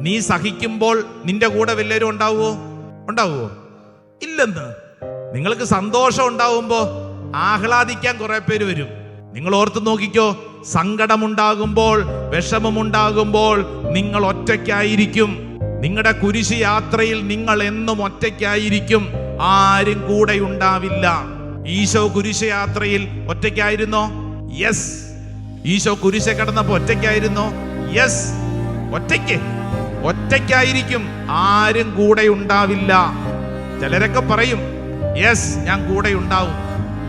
നീ സഹിക്കുമ്പോൾ നിന്റെ കൂടെ വല്ലവരും ഉണ്ടാവുമോ ഉണ്ടാവുമോ ഇല്ലെന്ന്. നിങ്ങൾക്ക് സന്തോഷം ഉണ്ടാവുമ്പോ ആഹ്ലാദിക്കാൻ കുറെ പേര് വരും. നിങ്ങൾ ഓർത്ത് നോക്കിക്കോ സങ്കടമുണ്ടാകുമ്പോൾ വിഷമമുണ്ടാകുമ്പോൾ നിങ്ങൾ ഒറ്റയ്ക്കായിരിക്കും. നിങ്ങളുടെ കുരിശ് യാത്രയിൽ നിങ്ങൾ എന്നും ഒറ്റയ്ക്കായിരിക്കും. ആരും കൂടെ ഉണ്ടാവില്ല. ഈശോ കുരിശ് യാത്രയിൽ ഒറ്റയ്ക്കായിരുന്നോ? യെസ് ഈശോ കുരിശ കടന്നപ്പോ ഒറ്റയ്ക്കായിരുന്നോ? യെസ് ഒറ്റയ്ക്ക്. ഒറ്റയ്ക്കായിരിക്കും ആരും കൂടെ ഉണ്ടാവില്ല. ചിലരൊക്കെ പറയും യെസ് ഞാൻ കൂടെ ഉണ്ടാവും.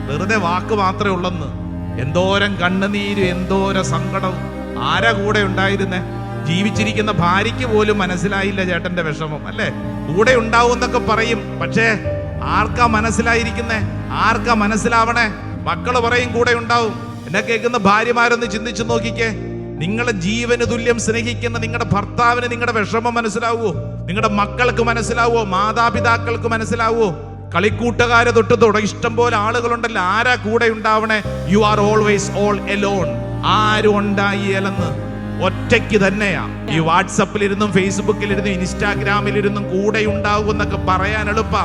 വെറുതെ വാക്ക് മാത്രമേ ഉള്ളെന്ന്. എന്തോരം കണ്ണുനീരും എന്തോരം സങ്കടം. ആരാ കൂടെ ഉണ്ടായിരുന്നേ? ജീവിച്ചിരിക്കുന്ന ഭാര്യയ്ക്ക് പോലും മനസ്സിലായില്ല ചേട്ടന്റെ വിഷമം അല്ലേ? കൂടെ ഉണ്ടാവും എന്നൊക്കെ പറയും പക്ഷേ ആർക്കാ മനസ്സിലായിരിക്കുന്നേ? ആർക്കാ മനസ്സിലാവണേ? മക്കൾ പറയും കൂടെ ഉണ്ടാവും. എന്നെ കേൾക്കുന്ന ഭാര്യമാരൊന്ന് ചിന്തിച്ചു നോക്കിക്കേ. നിങ്ങളെ ജീവന് തുല്യം സ്നേഹിക്കുന്ന നിങ്ങളുടെ ഭർത്താവിന് നിങ്ങളുടെ വിഷമം മനസ്സിലാവുമോ നിങ്ങളുടെ മക്കൾക്ക് മനസ്സിലാവുമോ മാതാപിതാക്കൾക്ക് മനസ്സിലാവുമോ കളിക്കൂട്ടുകാരെ തൊട്ട് തുടങ്ങി ഇഷ്ടം പോലെ ആളുകളുണ്ടല്ലോ. ആരാ കൂടെ ഉണ്ടാവണേ? You are always all alone ആരും ഉണ്ടായില്ലെന്ന്. ഒറ്റയ്ക്ക് തന്നെയാ. ഈ വാട്സപ്പിലിരുന്നും ഫേസ്ബുക്കിലിരുന്നും ഇൻസ്റ്റാഗ്രാമിലിരുന്നും കൂടെ ഉണ്ടാവും എന്നൊക്കെ പറയാൻ എളുപ്പ.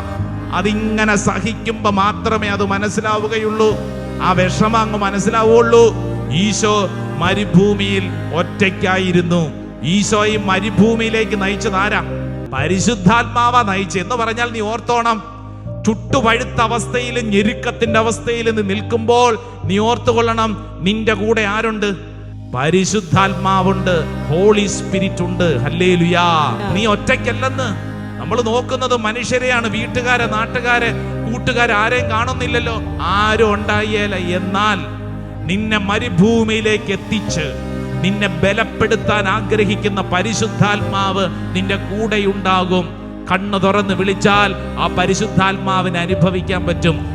അതിങ്ങനെ സഹിക്കുമ്പോ മാത്രമേ അത് മനസ്സിലാവുകയുള്ളൂ. ആ വിഷമം അങ്ങ് മനസ്സിലാവുള്ളൂ. ഈശോ മരുഭൂമിയിൽ ഒറ്റയ്ക്കായിരുന്നു. ഈശോയെ മരുഭൂമിയിലേക്ക് നയിച്ചത് ആരാ? പരിശുദ്ധാത്മാവ നയിച്ചു എന്ന് പറഞ്ഞാൽ നീ ഓർത്തോണം. ചുട്ടുപഴുത്ത അവസ്ഥയിൽ ഞെരുക്കത്തിന്റെ അവസ്ഥയിൽ നീ നിൽക്കുമ്പോൾ നീ ഓർത്തുകൊള്ളണം നിന്റെ കൂടെ ആരുണ്ട്? പരിശുദ്ധാത്മാവുണ്ട് ഹോളി സ്പിരിറ്റ് ഉണ്ട് ഹല്ലേലുയാ. നീ ഒറ്റയ്ക്കല്ലെന്ന്. നമ്മൾ നോക്കുന്നത് മനുഷ്യരെയാണ് വീട്ടുകാരെ നാട്ടുകാരെ കൂട്ടുകാരെ ആരെയും കാണുന്നില്ലല്ലോ. ആരും ഉണ്ടായേല. എന്നാൽ നിന്നെ മരുഭൂമിയിലേക്ക് എത്തിച്ച് നിന്നെ ബലപ്പെടുത്താൻ ആഗ്രഹിക്കുന്ന പരിശുദ്ധാത്മാവ് നിന്റെ കൂടെയുണ്ടാകും. കണ്ണു തുറന്ന് വിളിച്ചാൽ ആ പരിശുദ്ധാത്മാവിനെ അനുഭവിക്കാൻ പറ്റും.